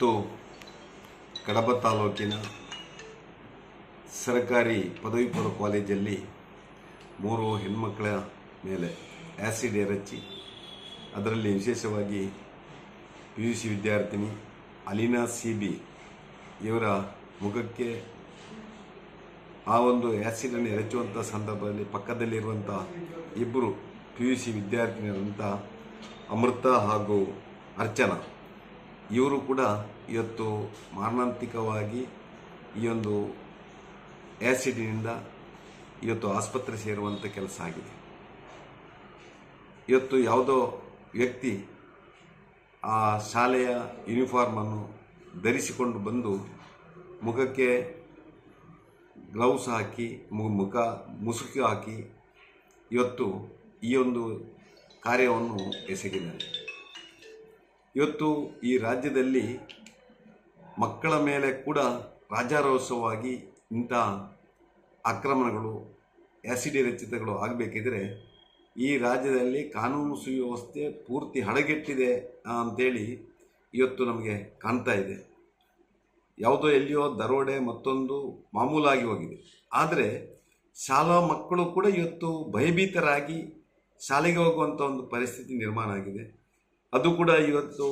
ಇವತ್ತು ಕಡಬ ತಾಲೂಕಿನ ಸರ್ಕಾರಿ ಪದವಿ ಪೂರ್ವ ಕಾಲೇಜಲ್ಲಿ ಮೂರು ಹೆಣ್ಮಕ್ಕಳ ಮೇಲೆ ಆ್ಯಸಿಡ್ ಎರಚಿ ಅದರಲ್ಲಿ ವಿಶೇಷವಾಗಿ ಪಿ ಯು ಸಿ ವಿದ್ಯಾರ್ಥಿನಿ ಅಲೀನಾ ಸಿ ಬಿ ಇವರ ಮುಖಕ್ಕೆ ಆ ಒಂದು ಆ್ಯಸಿಡನ್ನು ಎರಚುವಂಥ ಸಂದರ್ಭದಲ್ಲಿ ಪಕ್ಕದಲ್ಲಿರುವಂಥ ಇಬ್ಬರು ಪಿ ಯು ಸಿ ವಿದ್ಯಾರ್ಥಿನಿಯರಂಥ ಅಮೃತ ಹಾಗೂ ಅರ್ಚನಾ ಇವರು ಕೂಡ ಇವತ್ತು ಮಾರಣಾಂತಿಕವಾಗಿ ಈ ಒಂದು ಆ್ಯಸಿಡಿನಿಂದ ಇವತ್ತು ಆಸ್ಪತ್ರೆ ಸೇರುವಂಥ ಕೆಲಸ ಆಗಿದೆ. ಇವತ್ತು ಯಾವುದೋ ವ್ಯಕ್ತಿ ಆ ಶಾಲೆಯ ಯೂನಿಫಾರ್ಮನ್ನು ಧರಿಸಿಕೊಂಡು ಬಂದು ಮುಖಕ್ಕೆ ಗ್ಲೌಸ್ ಹಾಕಿ ಮುಖ ಮುಸುಕು ಹಾಕಿ ಇವತ್ತು ಈ ಒಂದು ಕಾರ್ಯವನ್ನು ಎಸಗಿದ್ದಾರೆ. ಇವತ್ತು ಈ ರಾಜ್ಯದಲ್ಲಿ ಮಕ್ಕಳ ಮೇಲೆ ಕೂಡ ರಾಜಾರೋಸವಾಗಿ ಇಂಥ ಆಕ್ರಮಣಗಳು ಆ್ಯಸಿಡಿ ರಚಿತಗಳು ಆಗಬೇಕಿದ್ರೆ ಈ ರಾಜ್ಯದಲ್ಲಿ ಕಾನೂನು ಸುವ್ಯವಸ್ಥೆ ಪೂರ್ತಿ ಹಡಗೆಟ್ಟಿದೆ ಅಂತೇಳಿ ಇವತ್ತು ನಮಗೆ ಕಾಣ್ತಾ ಇದೆ. ಯಾವುದೋ ಎಲ್ಲಿಯೋ ದರೋಡೆ ಮತ್ತೊಂದು ಮಾಮೂಲಾಗಿ ಹೋಗಿದೆ. ಆದರೆ ಶಾಲಾ ಮಕ್ಕಳು ಕೂಡ ಇವತ್ತು ಭಯಭೀತರಾಗಿ ಶಾಲೆಗೆ ಹೋಗುವಂಥ ಒಂದು ಪರಿಸ್ಥಿತಿ ನಿರ್ಮಾಣ ಆಗಿದೆ. ಅದು ಕೂಡ ಇವತ್ತು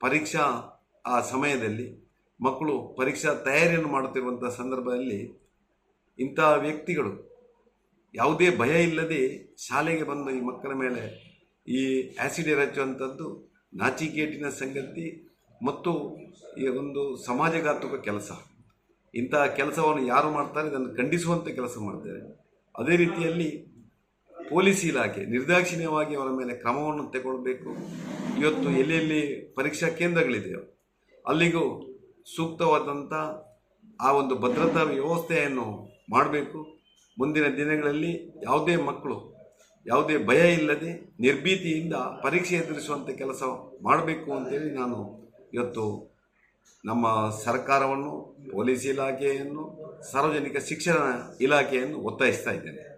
ಪರೀಕ್ಷಾ, ಆ ಸಮಯದಲ್ಲಿ ಮಕ್ಕಳು ಪರೀಕ್ಷಾ ತಯಾರಿಯನ್ನು ಮಾಡುತ್ತಿರುವಂಥ ಸಂದರ್ಭದಲ್ಲಿ ಇಂಥ ವ್ಯಕ್ತಿಗಳು ಯಾವುದೇ ಭಯ ಇಲ್ಲದೆ ಶಾಲೆಗೆ ಬಂದು ಈ ಮಕ್ಕಳ ಮೇಲೆ ಈ ಆ್ಯಸಿಡ್ ಎರಚುವಂಥದ್ದು ನಾಚಿಕೇಟಿನ ಸಂಗತಿ ಮತ್ತು ಈ ಒಂದು ಸಮಾಜಘಾತುಕ ಕೆಲಸ. ಇಂತಹ ಕೆಲಸವನ್ನು ಯಾರು ಮಾಡ್ತಾರೆ? ಇದನ್ನು ಖಂಡಿಸುವಂಥ ಕೆಲಸ ಮಾಡ್ತಾರೆ. ಅದೇ ರೀತಿಯಲ್ಲಿ ಪೊಲೀಸ್ ಇಲಾಖೆ ನಿರ್ದಾಕ್ಷಿಣ್ಯವಾಗಿ ಅವರ ಮೇಲೆ ಕ್ರಮವನ್ನು ತಗೊಳ್ಬೇಕು ಇವತ್ತು ಎಲ್ಲೆಲ್ಲಿ ಪರೀಕ್ಷಾ ಕೇಂದ್ರಗಳಿದೆಯೋ ಅಲ್ಲಿಗೂ ಸೂಕ್ತವಾದಂಥ ಆ ಒಂದು ಭದ್ರತಾ ವ್ಯವಸ್ಥೆಯನ್ನು ಮಾಡಬೇಕು. ಮುಂದಿನ ದಿನಗಳಲ್ಲಿ ಯಾವುದೇ ಮಕ್ಕಳು ಯಾವುದೇ ಭಯ ಇಲ್ಲದೆ ನಿರ್ಭೀತಿಯಿಂದ ಪರೀಕ್ಷೆ ಎದುರಿಸುವಂಥ ಕೆಲಸ ಮಾಡಬೇಕು ಅಂತೇಳಿ ನಾನು ಇವತ್ತು ನಮ್ಮ ಸರ್ಕಾರವನ್ನು, ಪೊಲೀಸ್ ಇಲಾಖೆಯನ್ನು, ಸಾರ್ವಜನಿಕ ಶಿಕ್ಷಣ ಇಲಾಖೆಯನ್ನು ಒತ್ತಾಯಿಸ್ತಾ ಇದ್ದೇನೆ.